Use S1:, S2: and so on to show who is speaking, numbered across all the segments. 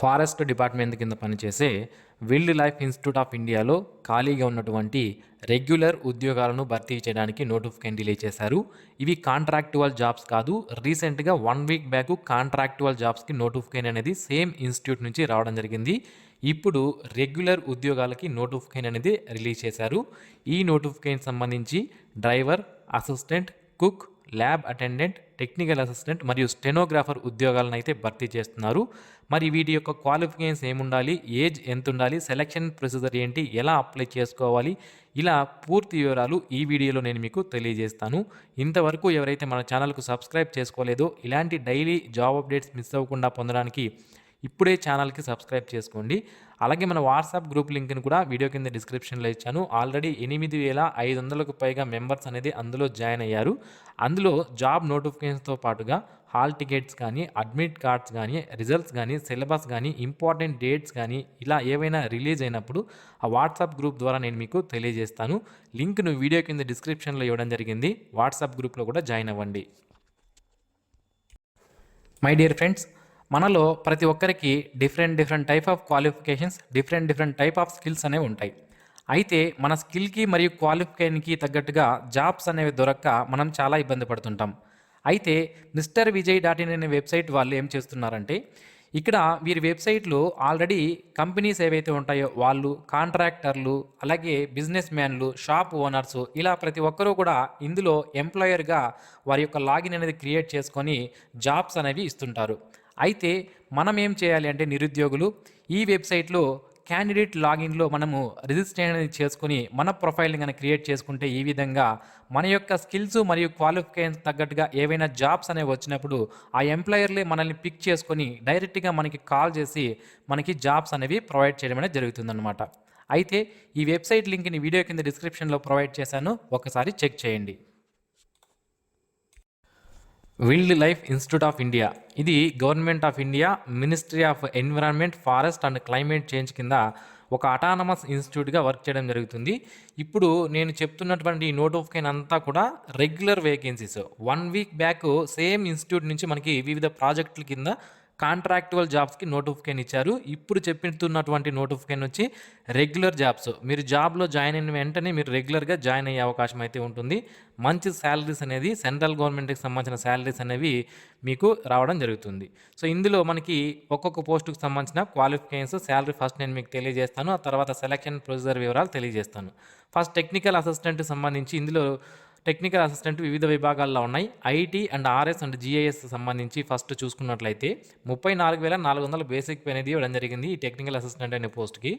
S1: Forest department కింద పనిచేసే wild life institute of ఇండియాలో ఖాళీగా ఉన్నటువంటి రెగ్యులర్ ఉద్యోగాలను భర్తీ చేయడానికి నోటిఫికేషన్ రిలీజ్ చేశారు. ఇవి కాంట్రాక్టువల్ జాబ్స్ కాదు రీసెంట్గా వన్ వీక్ బ్యాక్ కాంట్రాక్టువల్ జాబ్స్కి నోటిఫికేషన్ అనేది సేమ్ ఇన్స్టిట్యూట్ నుంచి రావడం జరిగింది. ఇప్పుడు రెగ్యులర్ ఉద్యోగాలకి నోటిఫికేషన్ అనేది రిలీజ్ చేశారు. ఈ నోటిఫికేషన్ సంబంధించి driver assistant cook lab attendant technical assistant మరియు స్టెనోగ్రాఫర్ ఉద్యోగాలను అయితే భర్తీ చేస్తున్నారు. మరి వీటి యొక్క క్వాలిఫికేషన్స్ ఏముండాలి? ఏజ్ ఎంత ఉండాలి సెలక్షన్ ప్రొసీజర్ ఏంటి? ఎలా అప్లై చేసుకోవాలి? ఇలా పూర్తి వివరాలు ఈ వీడియోలో నేను మీకు తెలియజేస్తాను. ఇంతవరకు ఎవరైతే మన ఛానల్కు సబ్స్క్రైబ్ చేసుకోలేదో ఇలాంటి డైలీ జాబ్ అప్డేట్స్ మిస్ అవ్వకుండా పొందడానికి ఇప్పుడే ఛానల్కి సబ్స్క్రైబ్ చేసుకోండి. అలాగే మన వాట్సాప్ గ్రూప్ లింక్ని కూడా వీడియో కింద డిస్క్రిప్షన్లో ఇచ్చాను. ఆల్రెడీ ఎనిమిది వేల ఐదు వందలకు పైగా మెంబర్స్ అనేది అందులో జాయిన్ అయ్యారు. అందులో జాబ్ నోటిఫికేషన్స్తో పాటుగా హాల్ టికెట్స్ కానీ అడ్మిట్ కార్డ్స్ కానీ రిజల్ట్స్ కానీ సిలబస్ కానీ ఇంపార్టెంట్ డేట్స్ కానీ ఇలా ఏవైనా రిలీజ్ అయినప్పుడు ఆ వాట్సాప్ గ్రూప్ ద్వారా నేను మీకు తెలియజేస్తాను. లింక్ను వీడియో కింద డిస్క్రిప్షన్లో ఇవ్వడం జరిగింది. వాట్సాప్ గ్రూప్లో కూడా జాయిన్ అవ్వండి. మై డియర్ ఫ్రెండ్స్ మనలో ప్రతి ఒక్కరికి different different type of qualifications different different type of skills అనేవి ఉంటాయి. అయితే మన స్కిల్కి మరియు క్వాలిఫికేషన్కి తగ్గట్టుగా జాబ్స్ అనేవి దొరక్క మనం చాలా ఇబ్బంది పడుతుంటాం. అయితే మిస్టర్ విజయ్ డాట్ ఇన్ అనే వెబ్సైట్ వాళ్ళు ఏం చేస్తున్నారంటే ఇక్కడ వీరి వెబ్సైట్లో ఆల్రెడీ కంపెనీస్ ఏవైతే ఉంటాయో వాళ్ళు కాంట్రాక్టర్లు అలాగే బిజినెస్ మ్యాన్లు షాప్ ఓనర్స్ ఇలా ప్రతి ఒక్కరూ కూడా ఇందులో ఎంప్లాయర్గా వారి యొక్క లాగిన్ అనేది క్రియేట్ చేసుకొని జాబ్స్ అనేవి ఇస్తుంటారు. అయితే మనం ఏం చేయాలి అంటే నిరుద్యోగులు ఈ వెబ్సైట్లో క్యాండిడేట్ లాగిన్లో మనము రిజిస్ట్రేషన్ అనేది చేసుకుని మన ప్రొఫైల్ని కనుక క్రియేట్ చేసుకుంటే ఈ విధంగా మన యొక్క స్కిల్స్ మరియు క్వాలిఫికేషన్ తగ్గట్టుగా ఏవైనా జాబ్స్ అనేవి వచ్చినప్పుడు ఆ ఎంప్లాయర్లే మనల్ని పిక్ చేసుకొని డైరెక్ట్గా మనకి కాల్ చేసి మనకి జాబ్స్ అనేవి ప్రొవైడ్ చేయడం అనేది జరుగుతుందన్నమాట. అయితే ఈ వెబ్సైట్ లింక్ని వీడియో కింద డిస్క్రిప్షన్లో ప్రొవైడ్ చేశాను. ఒకసారి చెక్ చేయండి. Wild life institute of India ఇది government of India ministry of environment forest and climate change కింద ఒక అటానమస్ ఇన్స్టిట్యూట్గా వర్క్ చేయడం జరుగుతుంది. ఇప్పుడు నేను చెప్తున్నటువంటి ఈ నోటిఫికేషన్ అంతా కూడా regular vacancies one week back same institute నుంచి మనకి వివిధ ప్రాజెక్టుల కింద కాంట్రాక్టువల్ జాబ్స్కి నోటిఫికేషన్ ఇచ్చారు. ఇప్పుడు చెప్తున్నటువంటి నోటిఫికేషన్ వచ్చి రెగ్యులర్ జాబ్స్. మీరు జాబ్లో జాయిన్ అయిన వెంటనే మీరు రెగ్యులర్గా జాయిన్ అయ్యే అవకాశం అయితే ఉంటుంది. మంచి శాలరీస్ అనేది సెంట్రల్ గవర్నమెంట్కి సంబంధించిన శాలరీస్ అనేవి మీకు రావడం జరుగుతుంది. సో ఇందులో మనకి ఒక్కొక్క పోస్టుకు సంబంధించిన క్వాలిఫికేషన్స్ శాలరీ ఫస్ట్ నేను మీకు తెలియజేస్తాను. ఆ తర్వాత సెలక్షన్ ప్రొసీజర్ వివరాలు తెలియజేస్తాను. ఫస్ట్ టెక్నికల్ అసిస్టెంట్ సంబంధించి ఇందులో టెక్నికల్ అసిస్టెంట్ వివిధ విభాగాల్లో ఉన్నాయి. IT and RS and GIS సంబంధించి ఫస్ట్ చూసుకున్నట్లయితే ముప్పై నాలుగు వేల నాలుగు వందల బేసిక్ పే అనేది ఇవ్వడం జరిగింది ఈ టెక్నికల్ అసిస్టెంట్ అనే పోస్ట్కి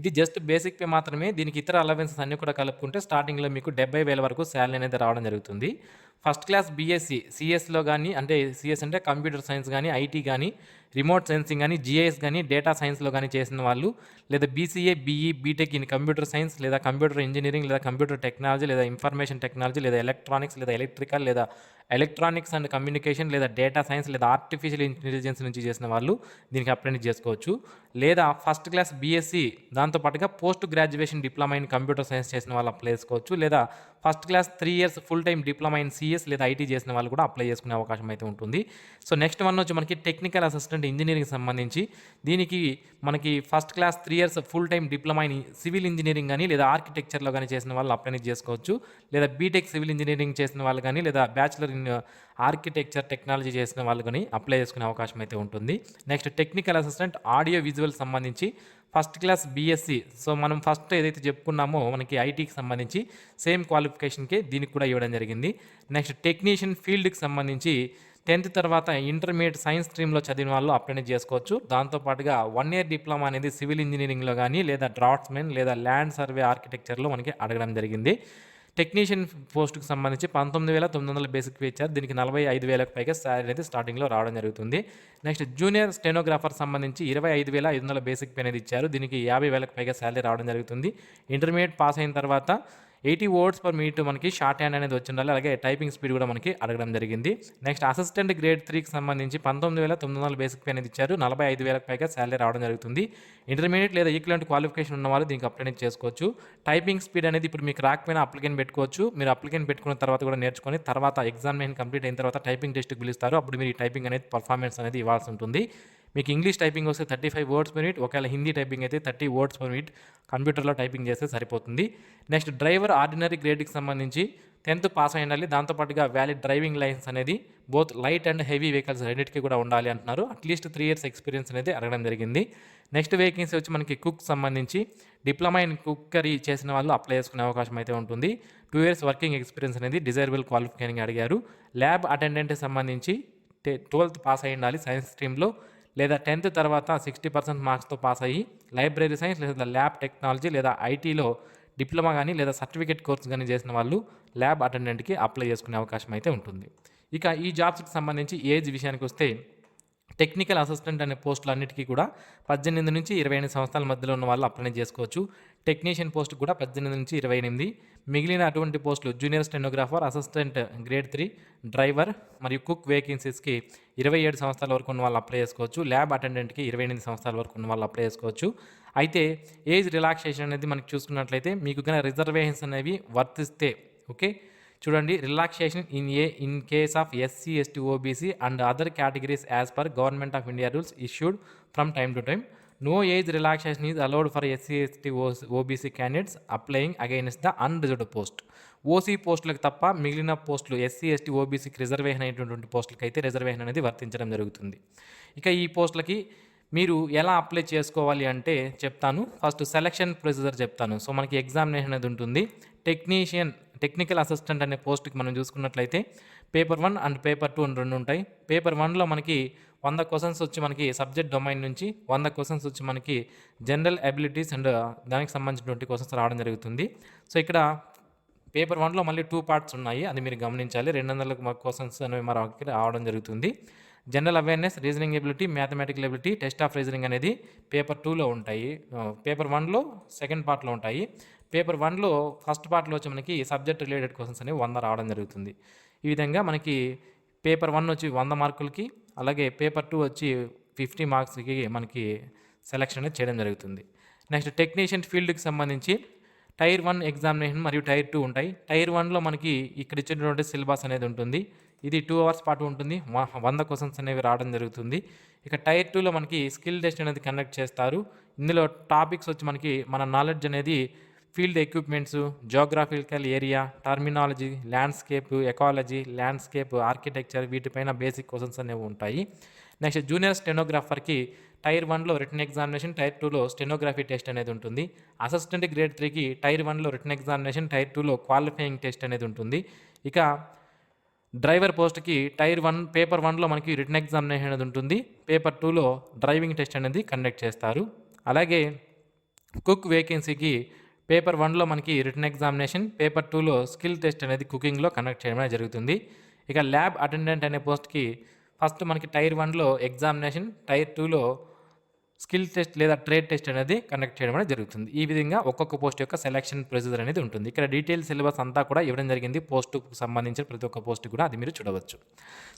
S1: ఇది జస్ట్ బేసిక్ పే మాత్రమే దీనికి ఇతర అలవెన్సెస్ అన్ని కూడా కలుపుకుంటే స్టార్టింగ్లో మీకు డెబ్బై వేల వరకు శాలరీ అనేది రావడం జరుగుతుంది. ఫస్ట్ క్లాస్ బీఎస్సీ సిఎస్లో కానీ అంటే సిఎస్ అంటే కంప్యూటర్ సైన్స్ కానీ ఐటీ కానీ రిమోట్ సైన్సింగ్ కానీ జిఐఎస్ కానీ డేటా సైన్స్లో కానీ చేసిన వాళ్ళు లేదా BCA BE BTech in computer science లేదా కంప్యూటర్ ఇంజనీరింగ్ లేదా కంప్యూటర్ టెక్నాలజీ లేదా ఇన్ఫర్మేషన్ టెక్నాలజీ లేదా ఎలక్ట్రానిక్స్ లేదా ఎలక్ట్రికల్ లేదా ఎలక్ట్రానిక్స్ అండ్ కమ్యూనికేషన్ లేదా డేటా సైన్స్ లేదా ఆర్టిఫిషియల్ ఇంటెలిజెన్స్ నుంచి చేసిన వాళ్ళు దీనికి అప్రెంటిస్ చేసుకోవచ్చు. లేదా ఫస్ట్ క్లాస్ బీఎస్సీ దాంతోపాటుగా post graduation diploma in computer science చేసిన వాళ్ళు అప్లై చేసుకోవచ్చు. లేదా first class three years full time diploma in CS లేదా ఐటీ చేసిన వాళ్ళు కూడా అప్లై చేసుకునే అవకాశం అయితే ఉంటుంది. సో నెక్స్ట్ వన్ వచ్చి మనకి టెక్నికల్ అసిస్టెంట్ ఇంజనీరింగ్ సంబంధించి దీనికి మనకి first class three years full time diploma in civil engineering కానీ లేదా ఆర్కిటెక్చర్లో కానీ చేసిన వాళ్ళు అప్లై చేసుకోవచ్చు. లేదా బీటెక్ సివిల్ ఇంజనీరింగ్ చేసిన వాళ్ళు కానీ లేదా బ్యాచిలర్ ఇన్ ఆర్కిటెక్చర్ టెక్నాలజీ చేసిన వాళ్ళు కానీ అప్లై చేసుకునే అవకాశం అయితే ఉంటుంది. Next technical assistant audio visual సంబంధించి ఫస్ట్ క్లాస్ బీఎస్సీ. సో మనం ఫస్ట్ ఏదైతే చెప్పుకున్నామో మనకి ఐటీకి సంబంధించి సేమ్ క్వాలిఫికేషన్కే దీనికి కూడా ఇవ్వడం జరిగింది. నెక్స్ట్ టెక్నీషియన్ ఫీల్డ్కి సంబంధించి టెన్త్ తర్వాత ఇంటర్మీడియట్ సైన్స్ స్ట్రీమ్లో చదివిన వాళ్ళు అప్లై చేసుకోవచ్చు. దాంతోపాటుగా వన్ ఇయర్ డిప్లొమా అనేది సివిల్ ఇంజనీరింగ్లో కానీ లేదా డ్రాఫ్ట్స్మెన్ లేదా ల్యాండ్ సర్వే ఆర్కిటెక్చర్లో మనకి అడగడం జరిగింది. టెక్నీషియన్ పోస్ట్కి సంబంధించి పంతొమ్మిది వేల తొమ్మిది వందల బేసిక్ పే ఇచ్చారు. దీనికి నలభై ఐదు వేలకు పైగా శాలరీ అనేది స్టార్టింగ్లో రావడం జరుగుతుంది. నెక్స్ట్ జూనియర్ స్టెనోగ్రాఫర్ సంబంధించి ఇరవై ఐదు వేల ఐదు వందల బేసిక్ పే అనేది ఇచ్చారు. దీనికి యాభై వేలకు పైగా శాలరీ రావడం జరుగుతుంది. ఇంటర్మీడియట్ పాస్ అయిన తర్వాత ఎయిటీ వర్డ్స్ పర్ మినిట్ మనకి షార్ట్ హ్యాండ్ అనేది వచ్చిండాలి. అలాగే టైపింగ్ స్పీడ్ కూడా మనకి అడగడం జరిగింది. నెక్స్ట్ అసిస్టెంట్ గ్రేడ్ త్రీకి సంబంధించి పంతొమ్మిది వేల తొమ్మిది వందల బేసిక్ పే అనేది ఇచ్చారు. నలభై ఐదు వేలకు పైగా శాలరీ రావడం జరుగుతుంది. ఇంటర్మీడియట్ లేదా ఈక్వలెంట్ క్వాలిఫికేషన్ ఉన్న వాళ్ళు దీనికి అప్లై చేసుకోవచ్చు. టైపింగ్ స్పీడ్ అనేది ఇప్పుడు మీకు రాకపోయినా అప్లికేషన్ పెట్టుకోవచ్చు. మీరు అప్లికేషన్ పెట్టుకున్న తర్వాత కూడా నేర్చుకొని తర్వాత ఎగ్జామినేషన్ కంప్లీట్ అయిన తర్వాత టైపింగ్ టెస్ట్కి పిలుస్తారు. అప్పుడు మీరు ఈ టైపింగ్ అనేది పర్ఫార్మెన్స్ అనేది ఇవ్వాల్సి ఉంటుంది. మీకు ఇంగ్లీష్ టైపింగ్ వస్తే thirty five words per minute ఒకవేళ హిందీ టైపింగ్ అయితే థర్టీ వర్డ్స్ పర్ మినిట్ కంప్యూటర్లో టైపింగ్ చేస్తే సరిపోతుంది. నెక్స్ట్ డ్రైవర్ ఆర్డినరీ గ్రేడ్కి సంబంధించి టెన్త్ పాస్ అయి ఉండాలి దాంతోపాటుగా వ్యాలిడ్ డ్రైవింగ్ లైసెన్స్ అనేది both light and heavy vehicles రెండింటికి కూడా ఉండాలి అంటున్నారు. అట్లీస్ట్ త్రీ ఇయర్స్ ఎక్స్పీరియన్స్ అనేది అడగడం జరిగింది. నెక్స్ట్ వేకెన్సీ వచ్చి మనకి కుక్ సంబంధించి డిప్లొమా ఇన్ కుక్కరీ చేసిన వాళ్ళు అప్లై చేసుకునే అవకాశం అయితే ఉంటుంది. టూ ఇయర్స్ వర్కింగ్ ఎక్స్పీరియన్స్ అనేది డిజైరబుల్ క్వాలిఫికేషన్ అడిగారు. ల్యాబ్ అటెండెంట్ సంబంధించి ట్వెల్త్ పాస్ అయి ఉండాలి. సైన్స్ స్ట్రీమ్లో లేదా టెన్త్ తర్వాత సిక్స్టీ పర్సెంట్ మార్క్స్తో పాస్ అయ్యి లైబ్రరీ సైన్స్ లేదా ల్యాబ్ టెక్నాలజీ లేదా ఐటీలో డిప్లొమా కానీ లేదా సర్టిఫికేట్ కోర్స్ కానీ చేసిన వాళ్ళు ల్యాబ్ అటెండెంట్కి అప్లై చేసుకునే అవకాశం అయితే ఉంటుంది. ఇక ఈ జాబ్స్కి సంబంధించి ఏజ్ విషయానికి వస్తే టెక్నికల్ అసిస్టెంట్ అనే పోస్టులు అన్నిటికీ కూడా పద్దెనిమిది నుంచి ఇరవై ఎనిమిది సంవత్సరాల మధ్యలో ఉన్న వాళ్ళు అప్లై చేసుకోవచ్చు. టెక్నీషియన్ పోస్ట్ కూడా పద్దెనిమిది నుంచి ఇరవై ఎనిమిది. మిగిలిన అటువంటి పోస్టులు junior stenographer assistant grade three driver మరియు కుక్ వేకెన్సీస్కి ఇరవై ఏడు సంవత్సరాల వరకు ఉన్న వాళ్ళు అప్లై చేసుకోవచ్చు. ల్యాబ్ అటెండెంట్కి ఇరవై ఎనిమిది సంవత్సరాల వరకు ఉన్న వాళ్ళు అప్లై చేసుకోవచ్చు. అయితే ఏజ్ రిలాక్సేషన్ అనేది మనకి చూసుకున్నట్లయితే మీకు కనుక రిజర్వేషన్స్ అనేవి వర్తిస్తే ఓకే? చూడండి relaxation in a in case of SC ST OBC and other categories as per government of India rules issued from time to time no age relaxation is allowed for SC ST OBC candidates applying against the unreserved post OC పోస్టులకు తప్ప మిగిలిన పోస్టులు SC ST ఓబీసీకి reservation అయినటువంటి పోస్టులకి అయితే reservation అనేది వర్తించడం జరుగుతుంది. ఇక ఈ పోస్టులకి మీరు ఎలా అప్లై చేసుకోవాలి అంటే చెప్తాను. ఫస్ట్ సెలక్షన్ ప్రొసీజర్ చెప్తాను. సో మనకి ఎగ్జామినేషన్ అనేది ఉంటుంది. టెక్నీషియన్ టెక్నికల్ అసిస్టెంట్ అనే పోస్ట్కి మనం చూసుకున్నట్లయితే paper one and paper two అని రెండు ఉంటాయి. పేపర్ వన్లో మనకి వంద క్వశ్చన్స్ వచ్చి మనకి సబ్జెక్ట్ డొమైన్ నుంచి వంద క్వశ్చన్స్ వచ్చి మనకి జనరల్ అబిలిటీస్ అండ్ దానికి సంబంధించినటువంటి క్వశ్చన్స్ రావడం జరుగుతుంది. సో ఇక్కడ పేపర్ వన్లో మళ్ళీ టూ పార్ట్స్ ఉన్నాయి. అది మీరు గమనించాలి. రెండు వందల క్వశ్చన్స్ అనేవి మనకి రావడం జరుగుతుంది. General awareness reasoning ability mathematical ability test of reasoning అనేది పేపర్ టూలో ఉంటాయి. పేపర్ వన్లో సెకండ్ పార్ట్లో ఉంటాయి. పేపర్ వన్లో ఫస్ట్ పార్ట్లో వచ్చి మనకి సబ్జెక్ట్ రిలేటెడ్ క్వశ్చన్స్ అనేవి వంద రావడం జరుగుతుంది. ఈ విధంగా మనకి పేపర్ వన్ వచ్చి వంద మార్కులకి అలాగే పేపర్ టూ వచ్చి ఫిఫ్టీ మార్క్స్కి మనకి సెలక్షన్ అనేది చేయడం జరుగుతుంది. నెక్స్ట్ టెక్నీషియన్ ఫీల్డ్కి సంబంధించి టైర్ వన్ ఎగ్జామినేషన్ మరియు టైర్ టూ ఉంటాయి. టైర్ వన్లో మనకి ఇక్కడ ఇచ్చినటువంటి సిలబస్ అనేది ఉంటుంది. ఇది టూ అవర్స్ పాటు ఉంటుంది. వ- వంద క్వశ్చన్స్ అనేవి రావడం జరుగుతుంది. ఇక టైర్ టూలో మనకి స్కిల్ టెస్ట్ అనేది కండక్ట్ చేస్తారు. ఇందులో టాపిక్స్ వచ్చి మనకి మన నాలెడ్జ్ అనేది field equipments geographical area terminology landscape ecology landscape architecture వీటిపైన బేసిక్ క్వశ్చన్స్ అనేవి ఉంటాయి. నెక్స్ట్ జూనియర్ స్టెనోగ్రాఫర్కి టైర్ వన్లో రిటర్న్ ఎగ్జామినేషన్ టైర్ టూలో స్టెనోగ్రఫీ టెస్ట్ అనేది ఉంటుంది. అసిస్టెంట్ గ్రేడ్ త్రీకి టైర్ వన్లో రిటర్న్ ఎగ్జామినేషన్ టైర్ టూలో క్వాలిఫైయింగ్ టెస్ట్ అనేది ఉంటుంది. ఇక డ్రైవర్ పోస్ట్కి టైర్ వన్ పేపర్ వన్లో మనకి రిటర్న్ ఎగ్జామినేషన్ అనేది ఉంటుంది. పేపర్ టూలో డ్రైవింగ్ టెస్ట్ అనేది కండక్ట్ చేస్తారు. అలాగే కుక్ వేకెన్సీకి పేపర్ వన్లో మనకి రిటర్న్ ఎగ్జామినేషన్ పేపర్ టూలో స్కిల్ టెస్ట్ అనేది కుకింగ్లో కండక్ట్ చేయడం అనేది జరుగుతుంది. ఇక ల్యాబ్ అటెండెంట్ అనే పోస్ట్కి ఫస్ట్ మనకి టైర్ వన్లో ఎగ్జామినేషన్ టైర్ టూలో స్కిల్ టెస్ట్ లేదా ట్రేడ్ టెస్ట్ అనేది కండక్ట్ చేయడం అనేది జరుగుతుంది. ఈ విధంగా ఒక్కొక్క పోస్ట్ యొక్క సెలక్షన్ ప్రొసీజర్ అనేది ఉంటుంది. ఇక్కడ డీటెయిల్ సిలబస్ అంతా కూడా ఇవ్వడం జరిగింది. పోస్టుకు సంబంధించిన ప్రతి ఒక్క పోస్ట్ కూడా అది మీరు చూడవచ్చు.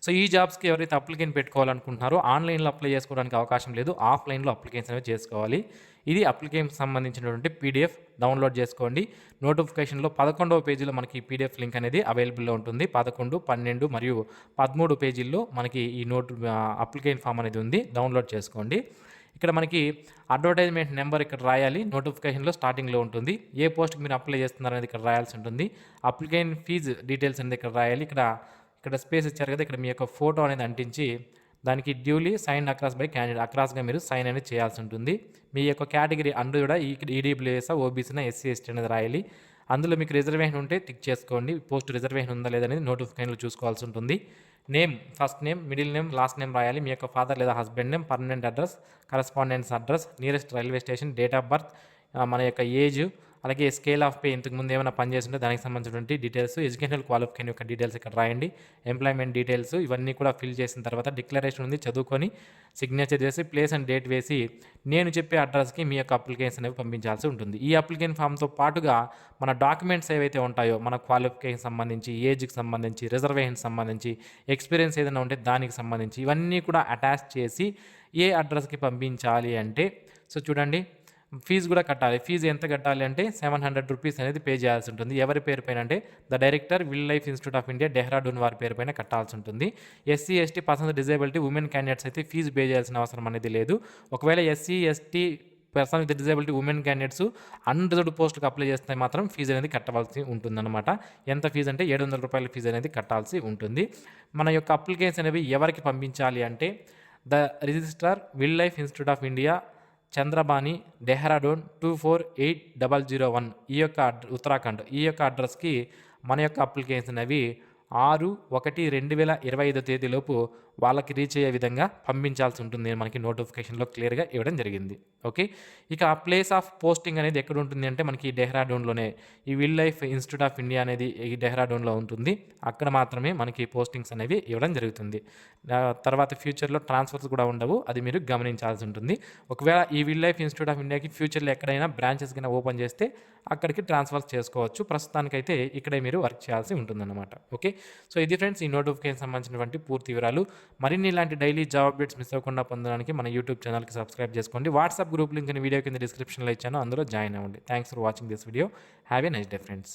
S1: సో ఈ జాబ్స్కి ఎవరైతే అప్లికేషన్ పెట్టుకోవాలనుకుంటున్నారో ఆన్లైన్లో అప్లై చేసుకోవడానికి అవకాశం లేదు. ఆఫ్లైన్లో అప్లికేషన్ అనేది చేసుకోవాలి. ఇది అప్లికేషన్ సంబంధించినటువంటి పీడిఎఫ్ డౌన్లోడ్ చేసుకోండి. నోటిఫికేషన్లో పదకొండవ పేజీలో మనకి పీడిఎఫ్ లింక్ అనేది అవైలబుల్లో ఉంటుంది. పదకొండు పన్నెండు మరియు పదమూడు పేజీల్లో మనకి ఈ నోట్ అప్లికేషన్ ఫామ్ అనేది ఉంది. డౌన్లోడ్ చేసుకోండి. ఇక్కడ మనకి అడ్వర్టైజ్మెంట్ నెంబర్ ఇక్కడ రాయాలి. నోటిఫికేషన్లో స్టార్టింగ్లో ఉంటుంది. ఏ పోస్ట్కి మీరు అప్లై చేస్తున్నారు అనేది ఇక్కడ రాయాల్సి ఉంటుంది. అప్లికేషన్ ఫీజు డీటెయిల్స్ అనేది ఇక్కడ రాయాలి. ఇక్కడ ఇక్కడ స్పేస్ ఇచ్చారు కదా ఇక్కడ మీ యొక్క ఫోటో అనేది అంటించి దానికి duly sign across by candidate. అక్రాస్గా మీరు సైన్ అనేది చేయాల్సి ఉంటుంది. మీ యొక్క కేటగిరీ అందు కూడా ఈ ఈడబ్ల్యూఎస్ ఓబీసీనా ఎస్సీ ఎస్టీ అనేది రాయాలి. అందులో మీకు రిజర్వేషన్ ఉంటే టిక్ చేసుకోండి. పోస్ట్ రిజర్వేషన్ ఉందా లేదనేది నోటిఫికేషన్లో చూసుకోవాల్సి ఉంటుంది. Name first name middle name last name రాయాలి. మీ యొక్క ఫాదర్ లేదా husband name permanent address correspondence address nearest railway station date of birth మన యొక్క ఏజ్ అలాగే స్కేల్ ఆఫ్ పే ఇంతకు ముందు ఏమైనా పని చేస్తుంటే దానికి సంబంధించినటువంటి డీటెయిల్స్ ఎడ్యుకేషనల్ క్వాలిఫికేషన్ యొక్క డీటెయిల్స్ ఇక్కడ రాయండి. ఎంప్లాయ్మెంట్ డీటెయిల్స్ ఇవన్నీ కూడా ఫిల్ చేసిన తర్వాత డిక్లరేషన్ ఉంది చదువుకొని సిగ్నేచర్ చేసి ప్లేస్ అండ్ డేట్ వేసి నేను చెప్పే అడ్రస్కి మీ యొక్క అప్లికేషన్ అనేవి పంపించాల్సి ఉంటుంది. ఈ అప్లికేషన్ ఫామ్తో పాటుగా మన డాక్యుమెంట్స్ ఏవైతే ఉంటాయో మన క్వాలిఫికేషన్ సంబంధించి ఏజ్కి సంబంధించి రిజర్వేషన్ సంబంధించి ఎక్స్పీరియన్స్ ఏదైనా ఉంటే దానికి సంబంధించి ఇవన్నీ కూడా అటాచ్ చేసి ఏ అడ్రస్కి పంపించాలి అంటే సో చూడండి ఫీజు కూడా కట్టాలి. ఫీజు ఎంత కట్టాలి అంటే సెవెన్ హండ్రెడ్ రూపీస్ అనేది పే చేయాల్సి ఉంటుంది. ఎవరి పేరు పైన అంటే the director wildlife institute of India Dehradun వారి పేరు పైన కట్టాల్సి ఉంటుంది. SC ST persons disability women candidates అయితే ఫీజు పే చేయాల్సిన అవసరం అనేది లేదు. ఒకవేళ SC ST person with disability women candidates unreserved పోస్టులకు అప్లై చేస్తే మాత్రం ఫీజు అనేది కట్టవలసి ఉంటుందన్నమాట. ఎంత ఫీజు అంటే ఏడు వందల రూపాయల ఫీజు అనేది కట్టాల్సి ఉంటుంది. మన యొక్క అప్లికేషన్ అనేవి ఎవరికి పంపించాలి అంటే the registrar wildlife institute of India Chandrabani Dehradun two four eight double zero one ఈ యొక్క అడ్- ఉత్తరాఖండ్ ఈ యొక్క అడ్రస్కి మన యొక్క అప్లికేషన్ అవి ఆరు ఒకటి రెండు వేల ఇరవై ఐదో తేదీలోపు వాళ్ళకి రీచ్ అయ్యే విధంగా పంపించాల్సి ఉంటుంది మనకి నోటిఫికేషన్లో క్లియర్గా ఇవ్వడం జరిగింది. ఓకే? ఇక ఆ ప్లేస్ ఆఫ్ పోస్టింగ్ అనేది ఎక్కడ ఉంటుంది అంటే మనకి డెహ్రాడూన్లోనే ఈ wildlife institute of India అనేది ఈ డెహ్రాడూన్లో ఉంటుంది. అక్కడ మాత్రమే మనకి పోస్టింగ్స్ అనేవి ఇవ్వడం జరుగుతుంది. తర్వాత ఫ్యూచర్లో ట్రాన్స్ఫర్స్ కూడా ఉండవు. అది మీరు గమనించాల్సి ఉంటుంది. ఒకవేళ ఈ విల్ లైఫ్ ఇన్స్టిట్యూట్ ఆఫ్ ఇండియాకి ఫ్యూచర్లో ఎక్కడైనా బ్రాంచెస్ కింద ఓపెన్ చేస్తే అక్కడికి ట్రాన్స్ఫర్ చేసుకోవచ్చు. ప్రస్తుతానికైతే ఇక్కడే మీరు వర్క్ చేయాల్సి ఉంటుందన్నమాట. ఓకే? సో ఇది ఫ్రెండ్స్ ఈ నోటిఫికేషన్ సంబంధించినటువంటి పూర్తి వివరాలు. మరిన్ని ఇలాంటి డైలీ జాబ్ అప్డేట్స్ మిస్ అవ్వకుండా పొందడానికి మన యూట్యూబ్ ఛానల్కి సబ్స్క్రైబ్ చేసుకోండి. వాట్సాప్ గ్రూప్ లింక్ వీడియో కింద డిస్క్రిప్షన్లో ఇచ్చాను. అందులో జాయిన్ అవ్వండి. Thanks for watching this video have a nice day friends